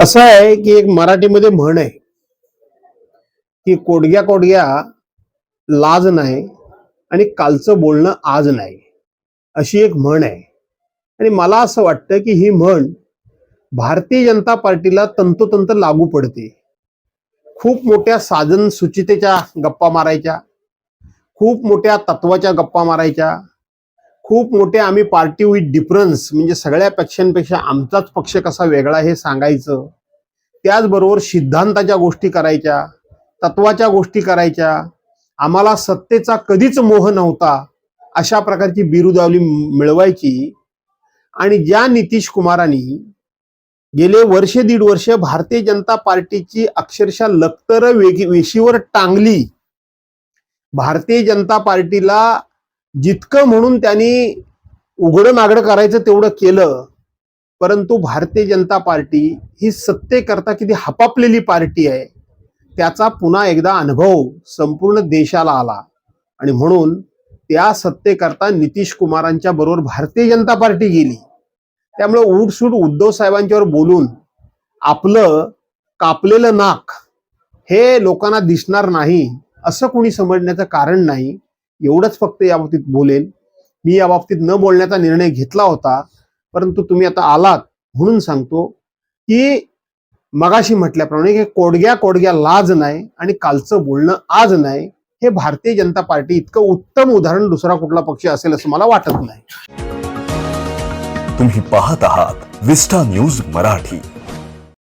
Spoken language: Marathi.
असं आहे की एक मराठीमध्ये म्हण आहे की कोडग्या कोडग्या लाज नाही आणि कालचं बोलणं आज नाही. अशी एक म्हण आहे. आणि मला असं वाटतं की ही म्हण भारतीय जनता पार्टीला तंतोतंत लागू पडते. खूप मोठ्या साधन सुचितेच्या गप्पा मारायच्या खूप मोठ्या तत्वाच्या गप्पा मारायच्या खूप मोठे आम्ही पार्टी विथ डिफरन्स म्हणजे सगळ्या पक्षांपेक्षा आमचाच पक्ष कसा वेगळा हे सांगायचं. त्याचबरोबर सिद्धांताच्या गोष्टी करायच्या तत्वाच्या गोष्टी करायच्या. आम्हाला सत्तेचा कधीच मोह नव्हता अशा प्रकारची बिरुदावली मिळवायची. आणि ज्या नितीश कुमारांनी गेले वर्षे दीड वर्ष भारतीय जनता पार्टीची अक्षरशः लक्तर वेगी वेशीवर टांगली. भारतीय जनता पार्टीला जितकं म्हणून त्यांनी उघडं मागडं करायचं तेवढं केलं परंतु भारतीय जनता पार्टी ही सत्तेकरता किती हपापलेली पार्टी आहे त्याचा पुन्हा एकदा अनुभव संपूर्ण देशाला आला. आणि म्हणून त्या सत्तेकरता नितीश कुमारांच्या बरोबर भारतीय जनता पार्टी गेली. त्यामुळे उठसूट उद्धव साहेबांच्यावर बोलून आपलं कापलेलं नाक हे लोकांना दिसणार नाही असं कोणी समजण्याचं कारण नाही. एवढंच फक्त या बाबतीत बोलेन. मी या बाबतीत न बोलण्याचा निर्णय घेतला होता परंतु तुम्ही आता आलात म्हणून सांगतो की मगाशी म्हटल्याप्रमाणे हे कोडग्या कोडग्या लाज नाही आणि कालचं बोलणं आज नाही. हे भारतीय जनता पार्टी इतकं उत्तम उदाहरण दुसरा कुठला पक्ष असेल असं मला वाटत नाही. तुम्ही पाहत आहात विस्टा न्यूज मराठी.